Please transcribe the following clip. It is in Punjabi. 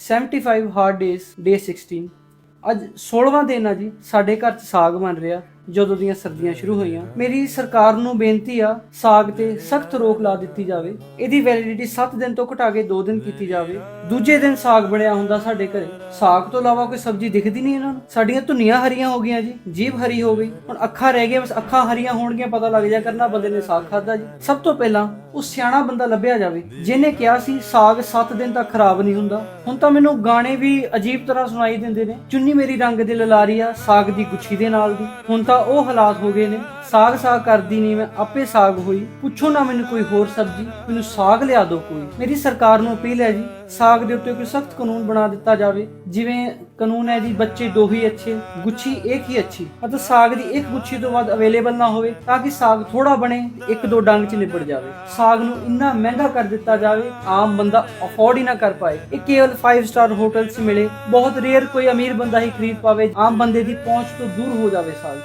75 ਹਾਰਡ ਡੇਜ਼ ਡੇ 16 ਅੱਜ 16ਵਾਂ ਦਿਨ ਆ ਜੀ, ਸਾਡੇ ਘਰ 'ਚ ਸਾਗ ਬਣ ਰਿਹਾ। ਜਦੋਂ ਦੀਆਂ ਸਰਦੀਆਂ ਸ਼ੁਰੂ ਹੋਈਆਂ। ਮੇਰੀ ਸਰਕਾਰ ਨੂੰ ਬੇਨਤੀ ਆ, ਸਾਗ ਤੇ ਸਖਤ ਰੋਕ ਲਾ ਦਿੱਤੀ ਜਾਵੇ। ਇਹਦੀ ਵੈਲਿਡਿਟੀ 7 ਦਿਨ ਤੋਂ ਘਟਾ ਕੇ 2 ਦਿਨ ਕੀਤੀ ਜਾਵੇ। ਦੂਜੇ ਦਿਨ ਸਾਗ ਬਣਿਆ ਹੁੰਦਾ ਸਾਡੇ ਘਰੇ। ਸਾਗ ਤੋਂ ਇਲਾਵਾ ਕੋਈ ਸਬਜ਼ੀ ਦਿਖਦੀ ਨਹੀਂ ਇਹਨਾਂ ਨੂੰ। ਸਾਡੀਆਂ ਧੁਨੀਆਂ ਹਰੀਆਂ ਹੋ ਗਈਆਂ ਜੀ, ਜੀਭ ਹਰੀ ਹੋ ਗਈ। ਹੁਣ ਅੱਖਾਂ ਰਹਿ ਗਈਆਂ, ਬਸ ਅੱਖਾਂ ਹਰੀਆਂ ਹੋਣਗੀਆਂ, ਪਤਾ ਲੱਗ ਜਾ ਕਰਨਾ ਬੰਦੇ ਨੇ ਸਾਗ ਖਾਦਾ ਜੀ। ਸਭ ਤੋਂ ਪਹਿਲਾਂ ਉਹ ਸਿਆਣਾ ਬੰਦਾ ਲੱਭਿਆ ਜਾਵੇ, ਜਿਹਨੇ ਕਿਹਾ ਸੀ ਸਾਗ 7 ਦਿਨ ਤੱਕ ਖਰਾਬ ਨਹੀਂ ਹੁੰਦਾ। ਹੁਣ ਤਾਂ ਮੈਨੂੰ ਗਾਣੇ ਵੀ ਅਜੀਬ ਤਰ੍ਹਾਂ ਸੁਣਾਈ ਦਿੰਦੇ ਨੇ। ਚੁੰਨੀ ਮੇਰੀ ਰੰਗ ਦੇ ਲਲਾਰੀ ਆ, ਸਾਗ ਦੀ ਗੁੱਛੀ ਦੇ ਨਾਲ ਦੀ। ਹੁਣ ਤਾਂ ਉਹ ਹਾਲਾਤ ਹੋ ਗਏ ਨੇ। ਸਾਗ ਸਾਗ ਕਰਦੀ ਨਹੀਂ ਮੈਂ, ਆਪੇ ਸਾਗ ਹੋਈ। ਪੁੱਛੋ ਨਾ ਮੈਨੂੰ ਕੋਈ ਹੋਰ ਸਬਜ਼ੀ, ਮੈਨੂੰ ਸਾਗ ਲਿਆ ਦਿਓ ਕੋਈ। ਮੇਰੀ ਸਰਕਾਰ ਨੂੰ ਅਪੀਲ ਹੈ ਜੀ, ਸਾਗ ਦੇ ਉੱਤੇ ਕੋਈ ਸਖਤ ਕਾਨੂੰਨ ਬਣਾ ਦਿੱਤਾ ਜਾਵੇ। ਜਿਵੇਂ ਕਾਨੂੰਨ ਹੈ ਜੀ, ਬੱਚੇ ਦੋ ਅੱਛੇ, ਗੁੱਛੀ ਇੱਕ ਹੀ ਅੱਛੀ। ਮਤਲਬ ਸਾਗ ਦੀ ਇੱਕ ਗੁੱਛੀ ਤੋਂ ਵੱਧ ਅਵੇਲੇਬਲ ਨਾ ਹੋਵੇ, ਤਾਂ ਕਿ ਸਾਗ ਥੋੜਾ ਬਣੇ, ਇੱਕ ਦੋ ਡੰਗ ਚ ਨਿਬੜ ਜਾਵੇ। ਸਾਗ ਨੂੰ ਇੰਨਾ ਮਹਿੰਗਾ ਕਰ ਦਿੱਤਾ ਜਾਵੇ, ਆਮ ਬੰਦਾ ਅਫੋਰਡ ਹੀ ਨਾ ਕਰ ਪਾਏ। ਇਹ ਕੇਵਲ 5 ਸਟਾਰ ਹੋਟਲ 'ਚ ਮਿਲੇ। ਬਹੁਤ ਰੇਅਰ ਕੋਈ ਅਮੀਰ ਬੰਦਾ ਹੀ ਖਰੀਦ ਪਾਵੇ, ਆਮ ਬੰਦੇ ਦੀ ਪਹੁੰਚ ਤੋਂ ਦੂਰ ਹੋ ਜਾਵੇ ਸਾਗ।